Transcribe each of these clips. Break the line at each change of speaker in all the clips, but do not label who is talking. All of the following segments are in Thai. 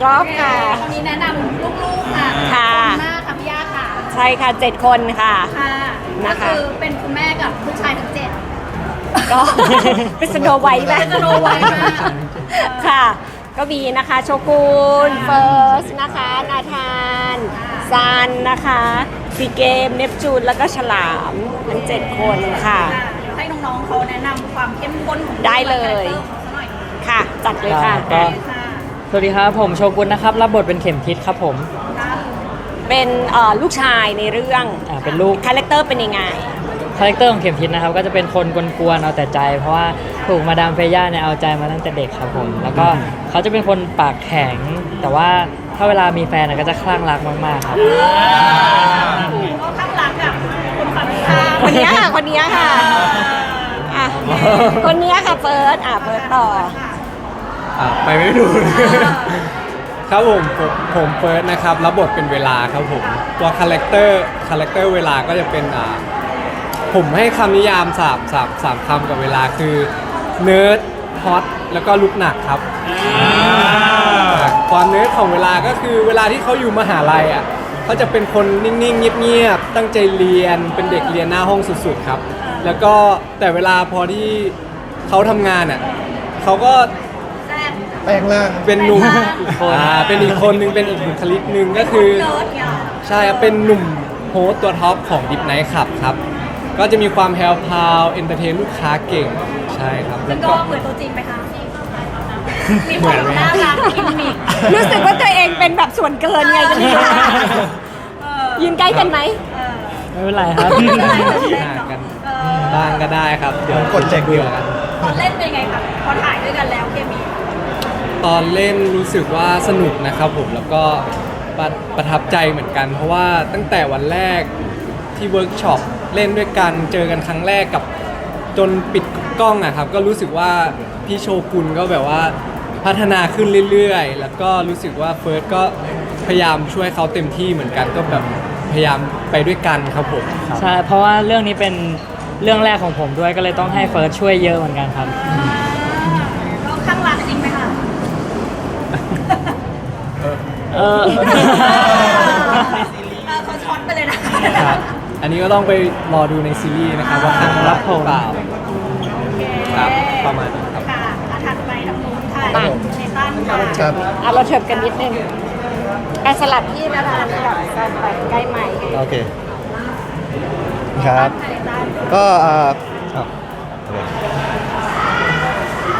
สวัสดีค่ะอีกรอบค่ะ
วันนี้แนะนำลูกๆค่ะ
ค่ะ
ขอบณมากค่ะพี่ย่าค่ะ
ใช่ค่ะเจ็ดคนค่ะ
ค่ะ
นะ
ก็
คะ
คือเป็นคุณแม่กับลูกชายทั้งเจ็ด
ก็ เป็นสโนไวท์ไหม
เป็นสโนไวท์มาก
ค่ะ ก็มีนะคะ โชกุนเฟิร์สนะคะ นาธานซันนะคะซีเกม เนปจูน แล้วก็ฉลามทั้ง7คนค่ะ
ค่ะเดี๋ยวให้น้องๆเขาแนะนำความเข้มข้นของ
ได้เลย
คาแรคเตอร์ของเขาสักหน่อย
ค่ะ จัดเลยค่ะ
ก็
ค่ะ
สวัสดีครับ ผมโชกุนนะครับ รับบทเป็นเข็มทิศครับผม
ค่ะ
เป็นเอ่อลูกชายในเรื่อง
อ่าเป็นลูก
คาแรคเตอร์เป็นยังไง
คาแรคเตอร์ของเข็มทิศนะครับก็จะเป็นคนกวนๆเอาแต่ใจ เพราะว่าถูกมาดามเฟย่าเนี่ยเอาใจมาตั้งแต่เด็กครับผม แล้วก็เขาจะเป็นคนปากแข็ง แต่ว่าถ้าเวลามีแฟนน่ะก็จะคลั่งรักมากๆครับ
ก็ข้างหลังกับคุณฝั่งข้าม
คนเนี้ยค่ะ คนเนี้ยค่ะอะคนเนี้ยค่ะเฟิร์สอะเฟิร์สต่อ
อะไปไม่ถูก ครับผมผมผมเฟิร์สนะครับรับบทเป็นเวลาครับผมตัวคาแรคเตอร์คาแรคเตอร์เวลาก็จะเป็นอ่าผมให้คำนิยามสามสามสามคำกับเวลาคือเนิร์ดฮอตแล้วก็ลุกหนักครับความเนิร์ดของเวลาก็คือเวลาที่เขาอยู่มหาลัยอะเขาจะเป็นคนนิ่งๆเงียบๆตั้งใจเรียนเป็นเด็กเรียนหน้าห้องสุดๆครับ แล้วก็แต่เวลาพอที่เขาทำงานอะเขาก็
แซ่บ
แปลงร่าง
เป็นหนุ่ม
อีกคน
อ่าเป็นอีกคนนึงเป็นอีกบุคลิกหนึ่งก็คือ
เนิร์ดเนี่ย
ใช่ครับ เป็นหนุ่มโฮสต์ตัวท็อปของดิฟไนท์ขับครับ ก็จะมีความแพลวพราวเอนเตอร์เทนลูกค้าเก่ง ใช่ครับ
ซึ่
แล้
ง
ว
ก็
ก็
เหมือนตัวจริงไหมคะมีความน่ารักกิมมิค
รู้สึกว่าตัวเองเป็นแบบส่วนเกินไงจะมีค่ะ
เออ
ยืนใกล้กันไหม
เออ
ไม่เป็นไรครับ
ห่างกัน
เออ
บ้างก็ได้ครับ เดี๋ยว
กดเช็คดู
เดียวกัน
ตอนเล่นเป็นไงคะพอถ่ายด้วยกันแล้วเคมี
ตอนเล่นรู้สึกว่าสนุกนะครับผมแล้วก็ประประทับใจเหมือนกัน เพราะว่าตั้งแต่วันแรกที่เวิร์กช็อปเล่นด้วยกันเจอกันครั้งแรกกับจนปิดกล้องอะครับ ก็รู้สึกว่าพี่โชกุนก็แบบว่าพัฒนาขึ้นเรื่อยๆ แล้วก็รู้สึกว่าเฟิร์สก็พยายามช่วยเขาเต็มที่เหมือนกันก็แบบพยายามไปด้วยกันครับผมครับ
ใช่เพราะว่าเรื่องนี้เป็นเรื่องแรกของผมด้วยก็เลยต้องให้เฟิร์สช่วยเยอะเหมือนกันครับ
ก็ข้างรักจริงไหมคะ
เออ
เออ เขาช็อตไปเลยนะ
ครับอันนี้ก็ต้องไปรอดูในซีรีส์นะครับว่าทางรับหรือเปล่าครับประมาณนี้ครับ
ค่ะอะถัดไปทางนู้นค่ะ
ไป
เนตันค่ะ
ครับ
อะเราเถิบกันนิดนึงการสลับที่นะคะแบบการไปใกล้ใหม่
โอเค ครับ
เนตัน
ก็เอ่ออ้าวโอเค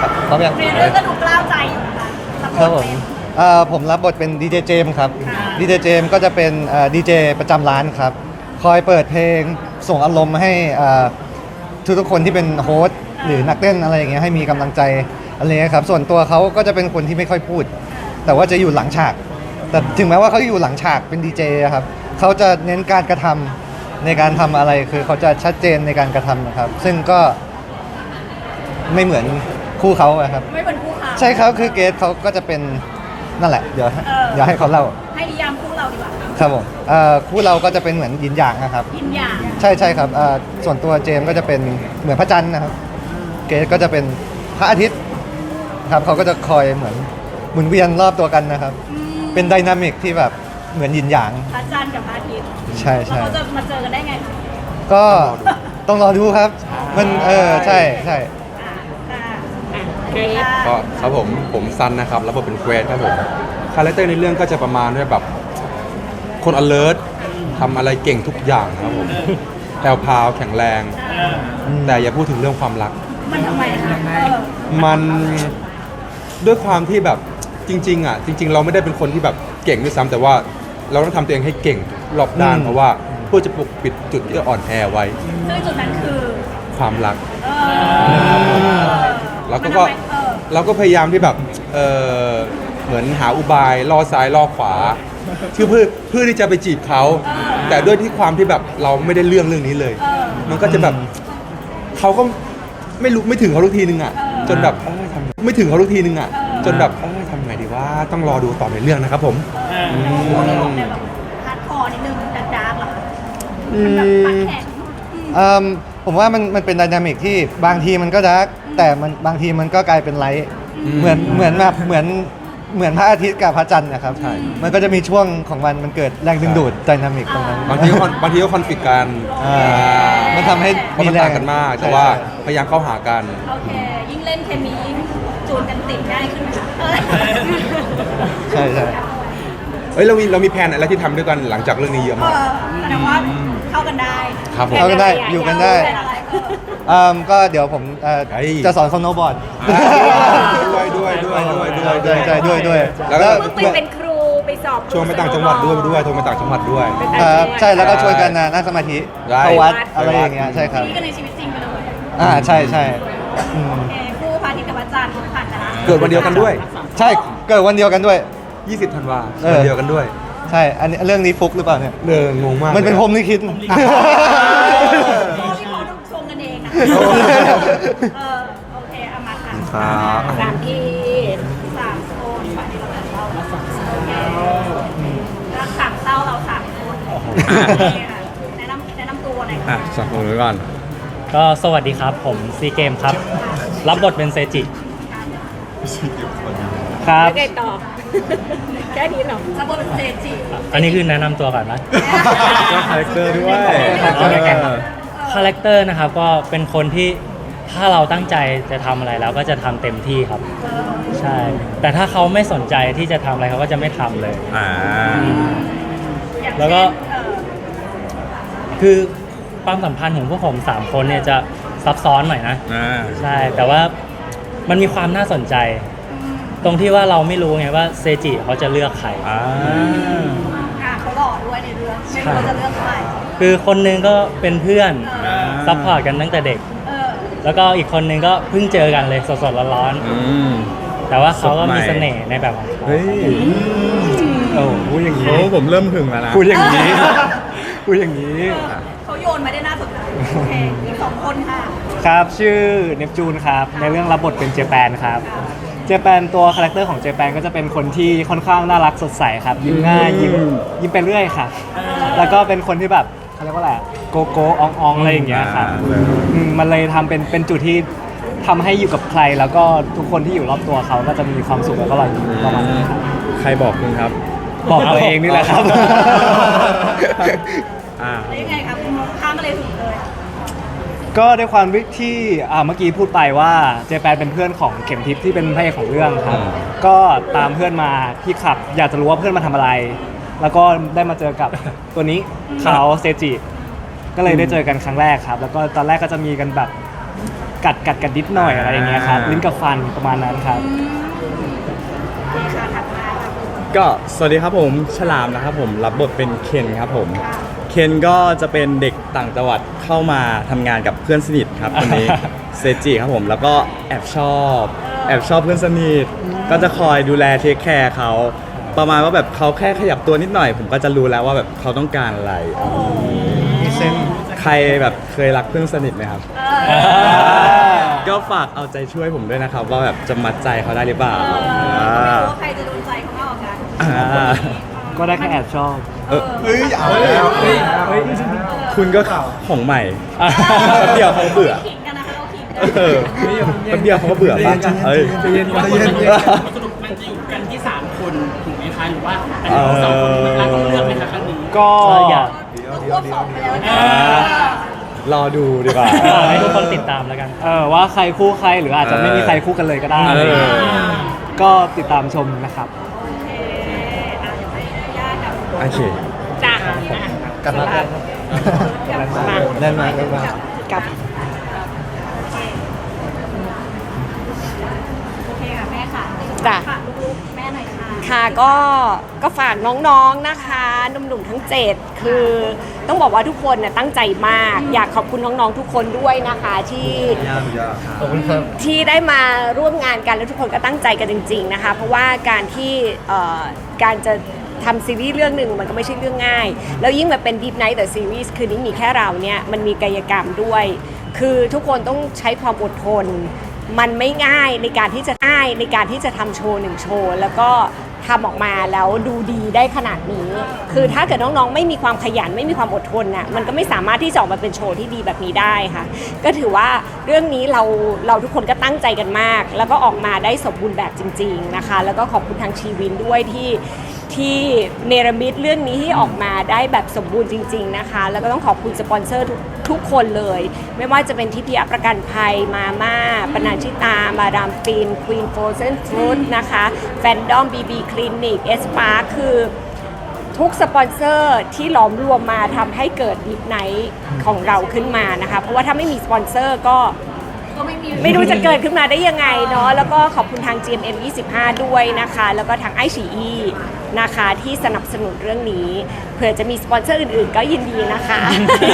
ครับพร้อมยัง
ในเรื่องก็ดูกล้าวใจอยู่นะคะรั
ครับผม
เป็น
เอ่อผมรับบทเป็นดีเจเจมส์ครับดีเจเจมส์ก็จะเป็นดีเจประจำร้านครับ คอยเปิดเพลงส่งอารมณ์ให้ทุกทุกๆคนที่เป็นโฮสต์หรือนักเต้นอะไรอย่างเงี้ยให้มีกำลังใจอะไรเงี้ยครับ ส่วนตัวเขาก็จะเป็นคนที่ไม่ค่อยพูด แต่ว่าจะอยู่หลังฉาก แต่ถึงแม้ว่าเขาอยู่หลังฉากเป็นดีเจครับเขาจะเน้นการกระทำในการทำอะไรคือเขาจะชัดเจนในการกระทำนะครับ ซึ่งก็ไม่เหมือนคู่เขาอะครับ
ไม่เป็นคู่ค้า
ใช่ครับคือเกสเขาก็จะเป็น นั่นแหละเดี๋ยว
เออ
เดี๋ยวให้เขาเล่า
ให้นิยามคู่เราดีกว่า
ครับผมเอ่อคู่เราก็จะเป็นเหมือนยินหยางนะครับ
ยินอย่าง
ใช่ใช่ครับเอ่อส่วนตัวเจมส์ก็จะเป็นเหมือนพระจันทร์นะครับ เกสก็จะเป็นพระอาทิตย์ครับเขาก็จะคอยเหมือนหมุนเวียนรอบตัวกันนะครับ
อืม
เป็นไดนามิกที่แบบเหมือนยินหยาง
พระจันทร์กับพระอาทิตย์
ใช่
แล้ว
ใช่
เขาจะมาเจอกันได้ไงคะ
ก็ต้องรอดูครับ มันเออใช่ใช่
อ่าค่ะ
เกรด
ค่ะ
ก็ครับผมผมซันนะครับรับบทเป็นเกรดครับผมคาแรคเตอร์ในเรื่องก็จะประมาณด้วยแบบคน alert ทำอะไรเก่งทุกอย่างครับผมแพรวพราวแข็งแรง แต่อย่าพูดถึงเรื่องความรัก
มันทำไมคะเออ
มันด้วยความที่แบบจริง ๆ อะ จริง ๆ เราไม่ได้เป็นคนที่แบบเก่งด้วยซ้ำแต่ว่าเราต้องทำตัวเองให้เก่งรอบด้าน
อืม
เพราะว่าเพื่อจะปกปิดจุดที่อ่อนแอไว้
ซึ่งจุดนั้นคือ
ความรัก
เออ
แล้วก็
มัน
ก็
ทำไม เออ
เราก็พยายามที่แบบเออเหมือนหาอุบายล่อซ้ายล่อขวาคือเพื่อเพื่อที่จะไปจีบเขา แต่ด้วยที่ความที่แบบเราไม่ได้เรื่องเรื่องนี้เลย
เออ
มันก็จะแบบเขาก็ไม่รู้ไม่ถึงเขาทุกทีนึงอะ จนแบบเอ้ยทำไม่ถึงเขาทุกทีนึงอะ จนแบบเอ้ยทำไงดีว่าต้องรอดูต่อในเรื่องนะครับผม
คู่นี้ออกแนวแบบฮาร์ดคอร์นิดนึงดาร์กดาร์กเหรอคะมันแบบปักแข็ง
เอิ่ม ผมว่ามันมันเป็นไดนามิกที่บางทีมันก็ดาร์กแต่มันบางทีมันก็กลายเป็นไลท์
อืม
เหมือนเหมือนแบบเหมือนเหมือนพระอาทิตย์กับพระจันทร์นะครับ
ใช่
มันก็จะมีช่วงของมันมันเกิดแรงดึงดูดไดนามิกตรงนั้น
บางทีก็คอนบางทีก็คอนฟ lict กัน
อ่ามันทำให้
เพราะมัน
แร
ต่างกันมาก แต่ว่าพยายามเข้าหากัน
โอเค ยิ่งเล่นเคมียิ่งจูนกันติดง่ายขึ้นค่ะเออ
ใช่ใช่
เอ้ยเรามีเรามีแผนอะไรที่ทำด้วยกันหลังจากเรื่องนี้เยอะ
เอ
มาก
อแสดงว่า เข้ากันได้
ครับผม
เข้ากันได้อยู่กันได้
เป็นอะไรเออ
อืมก็เดี๋ยวผมเอ่อ
เฮ้ย
จะสอนสโนว์บอร์ด
ด้วยด้วยด้วยด้วยด้วย
ใช่ใช่ด้วยด้วย
แล้วก็
เพิ่งไปเป็นครูไปสอบ
ชวนไปต่างจังหวัดด้วยด้วยโทรไปต่างจังหวัดด้วย
ครับใช่แล้วก็ช่วยกันนะนั่งสมาธิ
ได้
เข้าวัดอะไรอย่างเงี้ยใช่ครับ
นี่ก็ในชีวิตจริงไปเลย
อ่าใช่ใช่อืม
โอเคคู่พระอาทิตย์กับพระจันทร์ผ่านกันนะ
เกิดวันเดียวกันด้วย
ใช่เกิดวันเดียวกันด้วย
20ธันวา
เออ
วันเดียวกันด้วย
ใช่ อันนี้เรื่องนี้ฟุกหรือเปล่าเนี่ย
เอองงมาก
มันเป็นพรหมลิขิต
เพราะที่เขาต้องชงกันเองนะเออโอเคเอามาค่ะ
ครับ
สามที
สามคนฝ่ายที่เราแบบเราโอเครักสามเศร้าเราสามคนโอเคค่ะแนะนำแนะนำตัวหน่อย
อะ
ค่ะ
สองคนไว้ก่อน
ก็สวัสดีครับผมซีเกมครับ รับบทเป็นเซจิครับ
แล้วไงต่อ แค่นี้เหรอ
สมบูรณ์เป็นเจจี
อันนี้คือแนะนำตัวก่อนไหม
ก็คาแรคเตอร์ด้วย
คาแรคเตอร์นะครับก็เป็นคนที่ถ้าเราตั้งใจจะทำอะไรแล้วก็จะทำเต็มที่ครับ ใช่ แต่ถ้าเขาไม่สนใจที่จะทำอะไรเขาก็จะไม่ทำเลย
อ่า
อย่าง
แล้วก็
เช่นเออ
คือความสัมพันธ์ของพวกผมสามคนเนี่ยจะซับซ้อนหน่อยนะ
อ่า
ใช่ แต่ว่ามันมีความน่าสนใจ ตรงที่ว่าเราไม่รู้ไงว่าเซจิเขาจะเลือกใคร
อ่า
อะเขาหล่อด้วยในเรื่องไม่รู้ว่าจะเลือกใคร
คือคนหนึงก็เป็นเพื่อน
อ่า
ซัพพอร์ตกันตั้งแต่เด็ก
เออ
แล้วก็อีกคนหนึงก็เพิ่งเจอกันเลยสดๆร้อน
อืม
ๆแต่ว่าเขาก็มีเสน่ห์ในแบบของเขา
เฮ้ย
โอ้พูดอย่างนี้
โอ้ผมเริ่มหึงแล้วนะ
พูดอย่างนี้พูดอย่างนี้
เออเขาโยนมาได้น่าสนใจโอเคอีกสองคนค่ะ
ครับชื่อเนปจูนครับ ในเรื่องรับบทเป็นเจแปนครับ เจแปนตัวคาแรคเตอร์ของเจแปนก็จะเป็นคนที่ค่อนข้างน่ารักสดใสครับยิ้มง่ายยิ้มยิ้มไปเรื่อยค่ะ แล้วก็เป็นคนที่แบบเขาเรียกว่าอะไรอะโกโก้อองอองอะไรอย่างเงี้ยครับอืมมันเลยทำเป็นเป็นจุดที่ทำให้อยู่กับใคร แล้วก็ทุกคนที่อยู่รอบตัวเขาก็จะมีความสุขแล้วก็รอยยิ้มประมาณนี้ครับ
ใครบอกคุณครับ
บอกตัวเองนี่แหละครับ
อ่า
แล้วยังไงครับข้ามมาเลยถึงเลย
ก็ด้วยความที่อ่าเมื่อกี้พูดไปว่าเจแปนเป็นเพื่อนของเข็มทิพย์ที่เป็นพระเอกของเรื่องครับ
อืม
ก็ตามเพื่อนมาที่ขับ อยากจะรู้ว่าเพื่อนมาทำอะไร แล้วก็ได้มาเจอกับ ตัวนี้เขาเซจิก็เลยได้เจอกันครั้งแรกครับ แล้วก็ตอนแรกก็จะมีกันแบบกัดกัดกันนิดหน่อยอะไรอย่างเงี้ยครับลิ้นกับฟันประมาณนั้นครับ
ค่ะถัดมาค่ะ
ก็สวัสดีครับผมฉลามนะครับผมรับบทเป็นเคนครับผม เคนก็จะเป็นเด็กต่างจังหวัดเข้ามาทำงานกับเพื่อนสนิทครับคนนี้ เซจิครับผมแล้วก็แอบชอบ แอบชอบเพื่อนสนิทก็จะคอยดูแลเทคแคร์เขาประมาณว่าแบบเขาแค่ขยับตัวนิดหน่อย ผมก็จะรู้แล้วว่าแบบเขาต้องการอะไร
มีเส้น
ใครแบบเคยรักเพื่อนสนิทไหมครับ
เออ
ก็ฝากเอาใจช่วยผมด้วยนะครับ ว่าแบบจะมัดใจเขาได้หรือเปล่า
เออไม่
อ่า
รู้ว่าใครจะโดนใจเขามากกว่ากัน
อ่า
ก็ได้แค่แอบชอบ
เออ
เฮ้ยเอาแล้ว
คุณก็ของใหม่แป๊บเดียวเขาเบื่อ
ขิงกันนะคะเราขิง
เออแป๊บเดียวเขาก็เบื่อปะเอ้ย
ใจเย็นใจเย็น
สรุปมันจะอยู่กันที่3คนถูกไหมคะหรือว่าอันนี้เราสองคนมันรักต้องเลือกไหมคะครั้งนี้
ก็
ก็อยาก
ก็ควบสองไปแล้วนะ
อ่ารอดูดีกว่า
ให้ทุกคนติดตามแล้วกัน
เออว่าใครคู่ใครหรืออาจจะไม่มีใครคู่กันเลยก็ได้
เออ
ก็ติดตามชมนะครับ
โอเค
จ้ะ
กลับมา
มา
แน่นมากแน่นมาก
กับ
โอเคค่ะแม่ค่ะ
จ้ะ
ฝากลูกๆแม่หน่อยค่ะ
ค่ะก็ก็ฝากน้องๆนะคะหนุ่มๆทั้ง7คือต้องบอกว่าทุกคนน่ะตั้งใจมาก อยากขอบคุณน้องๆทุกคนด้วยนะคะที่
ขอบคุณครับ
ที่ได้มาร่วมงานกันแล้วทุกคนก็ตั้งใจกันจริง ๆนะคะ เพราะว่าการที่เอ่อการจะ ทำซีรีส์เรื่องหนึ่งมันก็ไม่ใช่เรื่องง่าย แล้วยิ่งมาเป็น Deep Night The Series คืนนี้มีแค่เราเนี่ยมันมีกายกรรมด้วย คือทุกคนต้องใช้ความอดทน มันไม่ง่ายในการที่จะง่ายในการที่จะทำโชว์หนึ่งโชว์ แล้วก็ทำออกมาแล้วดูดีได้ขนาดนี้ คือถ้าเกิดน้องๆ ไม่มีความขยันไม่มีความอดทนน่ะ มันก็ไม่สามารถที่จะออกมาเป็นโชว์ที่ดีแบบนี้ได้ค่ะ ก็ถือว่าเรื่องนี้เราเราทุกคนก็ตั้งใจกันมาก แล้วก็ออกมาได้สมบูรณ์แบบจริง ๆนะคะ แล้วก็ขอบคุณทางชีวินด้วยที่ ที่เนรมิตเรื่องนี้ให้ออกมาได้แบบสมบูรณ์จริง ๆนะคะ แล้วก็ต้องขอบคุณสปอนเซอร์ทุกทุกคนเลย ไม่ว่าจะเป็นทิพยประกันภัยมาม่าปนัญชิตา มาดามฟินควีนโฟเซนฟรุตนะคะแฟนดอมบีบีคลินิกเอสปาคือทุกสปอนเซอร์ที่หลอมรวมมาทำให้เกิดดิฟไนท์ของเราขึ้นมานะคะ เพราะว่าถ้าไม่มีสปอนเซอร์ก็
ก็ไม่มี
ไม่รู้จะเกิดขึ้นมาได้ยังไงเนาะแล้วก็ขอบคุณทาง GMM 25 ด้วยนะคะ แล้วก็ทางไอชีนะคะที่สนับสนุนเรื่องนี้ เผื่อจะมีสปอนเซอร์อื่นๆ ก็ยินดีนะคะ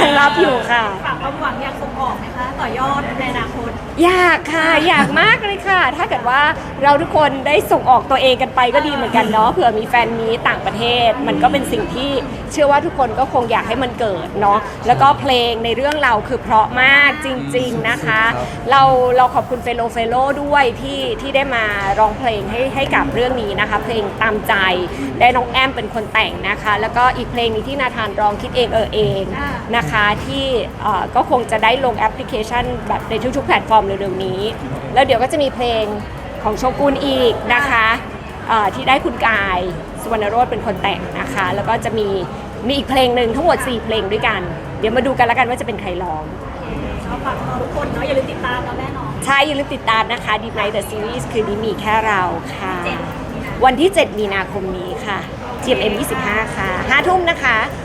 ยังรับอยู่ค่ะ
ฝากความหวังอยากส่งออกไหมคะ ต่อยอดในอนาคต
อยากค่ะ อยากมากเลยค่ะ ถ้าเกิดว่าเราทุกคนได้ส่งออกตัวเองกันไปก็ดีเหมือนกันเนาะเผื่อมีแฟนมีต่างประเทศ มันก็เป็นสิ่งที่เชื่อว่าทุกคนก็คงอยากให้มันเกิดเนาะแล้วก็เพลงในเรื่องเราคือเพราะมากจริง ๆนะคะ เราเราขอบคุณเฟโลเฟโลด้วยที่ที่ได้มาร้องเพลงให้ให้กับเรื่องนี้นะคะ เพลงตามใจได้น้องแอมเป็นคนแต่งนะคะ แล้วก็อีกเพลงนี้ที่นาธานร้องคิดเองเออเองนะคะ ที่เอ่อก็คงจะได้ลงแอปพลิเคชันแบบในทุกๆแพลตฟอร์มเร็วๆนี้ แล้วเดี๋ยวก็จะมีเพลงของโชกุนอีกนะคะเอ่อที่ได้คุณกายสุวรรณโรธเป็นคนแต่งนะคะ แล้วก็จะมีมีอีกเพลงหนึ่งทั้งหมด 4 เพลงด้วยกัน เดี๋ยวมาดูกันแล้วกันว่าจะเป็นใครร้อง
เอาฝากเราทุกคนเนาะอย่าลืมติดตามเราแน่นอน
ใช่อย่าลืมติดตามนะคะ Deep Night The Series คือนี้มีแค่เราค่ะ
เจ็ดมีนา
วันที่ 7 มีนาคมนี้ค่ะ GMM 25 ค่ะ5ทุ่มนะคะ
แล้ว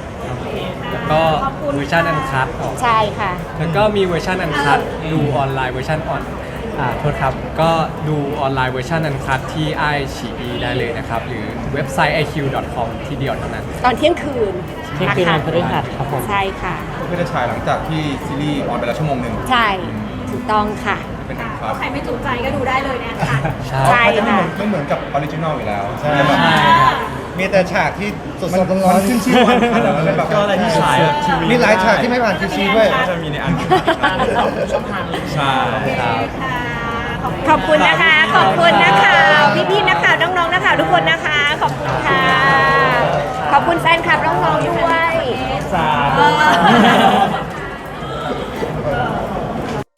ก็เวอร์ชันอันคัดออก
ใช่ค่ะ
แล้วก็มีเวอร์ชันอันคัดดูออนไลน์เวอร์ชันออนอ่าโทษครับ ก็ดูออนไลน์เวอร์ชันอันคัดที่ไอฉีอีได้เลยนะครับ หรือเว็บไซต์ iq.com ที่เดียวเท่านั้น
ตอนเที่ยงคืน
เที่ยงคืนวันพฤหัสครับผม
ใช่ค่ะ
เพื่อจะฉายหลังจากที่ซีรีส์ออนไปแล้วชั่วโมงหนึ่ง
ใช่ถูกต้องค่ะ
เป็นอันคั
ถ้า
ด
ใครไม่ถูกใจก็ดูได้เลยเนี่ยค่ะ
ใช่
ใช่
มันจะไม่
ค่ะ
เหมือนไม่เหมือนกับออริจินอลอยู่แล้ว
ใช่
ไหม
ใช่
ครับ
มีแต่ฉากที่สด
มัน
ๆร้อน
มันขึ้นชื่อว่าอันคัดอะมันเป็นแบบ
ก็อะไรที่ฉายแบบทีวี
มีหลายฉากที่ไม่ผ่านทีซีด้วย
ก็จะมีในอันใช่
ค่ะ
ขอบคุณนะคะ ขอบคุณนะคะ พี่ๆนักข่าวน้องๆนักข่าวทุกคนนะคะ ขอบคุณค่ะ ขอบคุณแฟนคลับน้องๆด้วย
เออ